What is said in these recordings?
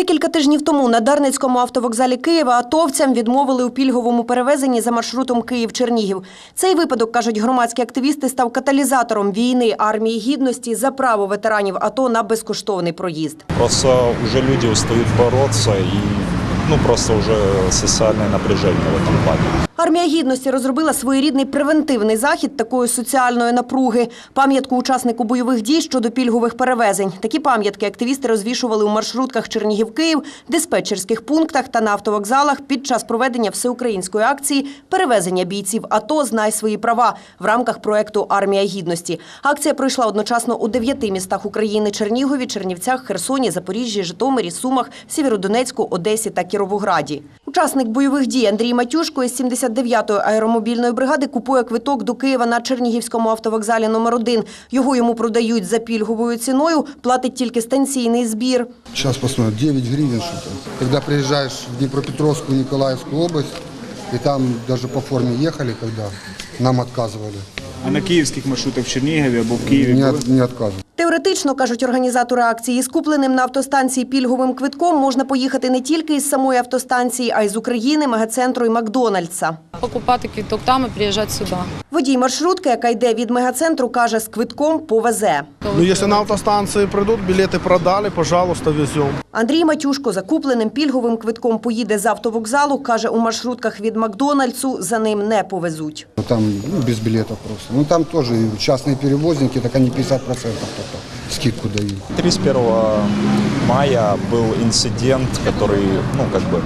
Декілька тижнів тому на Дарницькому автовокзалі Києва атовцям відмовили у пільговому перевезенні за маршрутом Київ-Чернігів. Цей випадок, кажуть громадські активісти, став каталізатором війни армії гідності за право ветеранів АТО на безкоштовний проїзд. Просто уже люди встають бороться и ну просто уже социальное напряжение в этом плане. Армія гідності розробила своєрідний превентивний захід такої соціальної напруги пам'ятку учаснику бойових дій щодо пільгових перевезень. Такі пам'ятки активісти розвішували у маршрутках Чернігів-Київ, диспетчерських пунктах та на автовокзалах під час проведення всеукраїнської акції перевезення бійців АТО Знай свої права в рамках проекту Армія гідності. Акція пройшла одночасно у дев'яти містах України: Чернігові, Чернівцях, Херсоні, Запоріжжі, Житомирі, Сумах, Сєвєродонецьку, Одесі та Кіровограді. Учасник бойових дій Андрій Матюшко із 79-ї аеромобільної бригади купує квиток до Києва на Чернігівському автовокзалі номер 1 Його йому продають за пільговою ціною, платить тільки станційний збір. Сейчас посмотрим, 9 гривен что-то. Когда приезжаешь в Днепропетровскую, Николаевскую область, и там даже по форме ехали, когда нам отказывали. А на київських маршрутах в Чернігові або в Києві Не, отказывали. Теоретично, кажуть організатори акції, з купленим на автостанції пільговим квитком можна поїхати не тільки із самої автостанції, а й з України, мегацентру і Макдональдса. покупати квіток там і приїжджати сюди. Водій маршрутки, яка йде від мегацентру, каже, з квитком повезе. Ну, если на автостанции придут, билеты продали, пожалуйста, везем. Андрій Матюшко закупленим пільговим квитком поїде з автовокзалу. Каже, у маршрутках від Макдональдсу за ним не повезуть. Ну, Там ну, без билетов просто. Ну там тоже и частные перевозники, так они 50% только скидку дают. 31 мая был инцидент, который, ну как бы,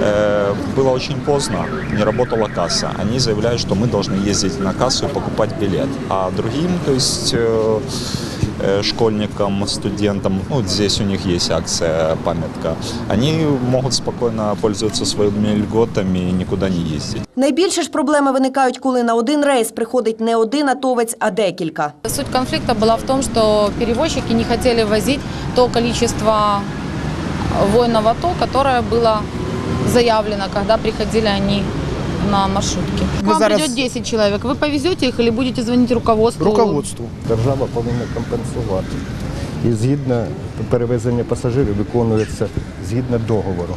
э, было очень поздно, не работала касса. Они заявляют, что мы должны ездить на кассу и покупать билет. А другим, то есть э, э, школьникам, студентам, ну здесь у них есть акция памятка, они могут спокойно пользоваться своими льготами и никуда не ездить. Найбільше ж проблеми виникають, коли на один рейс приходить не один атовець, а декілька. Суть конфликта была в том, что перевозчики не хотели возить то количество воинов АТО, которое было заявлено, когда приходили они на маршрутке. К вам зараз- придет 10 человек. Вы повезете их или будете звонить руководству? Руководству. Держава повинна компенсувати. І згідно перевезення пасажирів виконується згідно договору.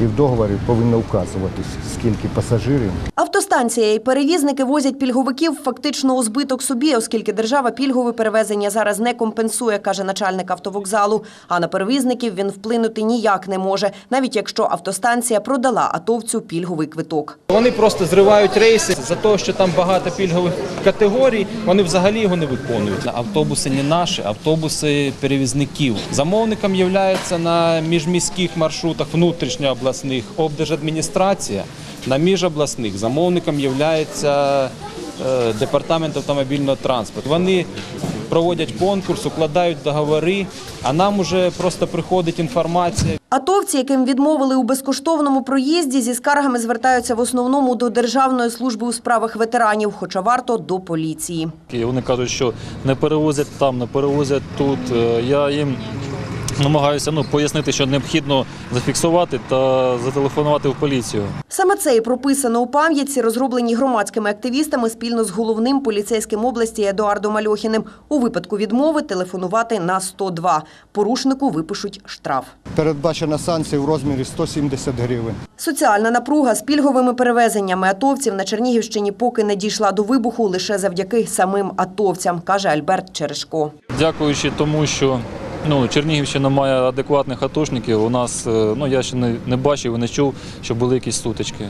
І в договорі повинно вказуватись, скільки пасажирів Автостанція і перевізники возять пільговиків фактично у збиток собі, оскільки держава пільгове перевезення зараз не компенсує, каже начальник автовокзалу. А на перевізників він вплинути ніяк не може, навіть якщо автостанція продала атовцю пільговий квиток. Вони просто зривають рейси за те, що там багато пільгових категорій. Вони взагалі його не виконують. Автобуси не наші, автобуси перевізників. Замовником є на міжміських маршрутах внутрішньообласних облдержадміністрація. На міжобласних замовником є департамент автомобільного транспорту. Вони проводять конкурс, укладають договори, а нам уже просто приходить інформація. Атовці, яким відмовили у безкоштовному проїзді, зі скаргами звертаються в основному до Державної служби у справах ветеранів, хоча варто до поліції. І вони кажуть, що не перевозять там, не перевозять тут. Е, Я їм намагаюся ну, пояснити, що необхідно зафіксувати та зателефонувати в поліцію. Саме це і прописано у пам'ятці, розробленій громадськими активістами спільно з головним поліцейським області Едуардом Альохіним. У випадку відмови телефонувати на 102. Порушнику випишуть штраф. передбачена санкція в розмірі 170 гривень. Соціальна напруга з пільговими перевезеннями атовців на Чернігівщині поки не дійшла до вибуху лише завдяки самим атовцям, каже Альберт Черешко. Дякуючи тому, що ну, Чернігівщина має адекватних атошників, у нас е, ну, я ще не, не бачив і не чув, що були якісь сутички.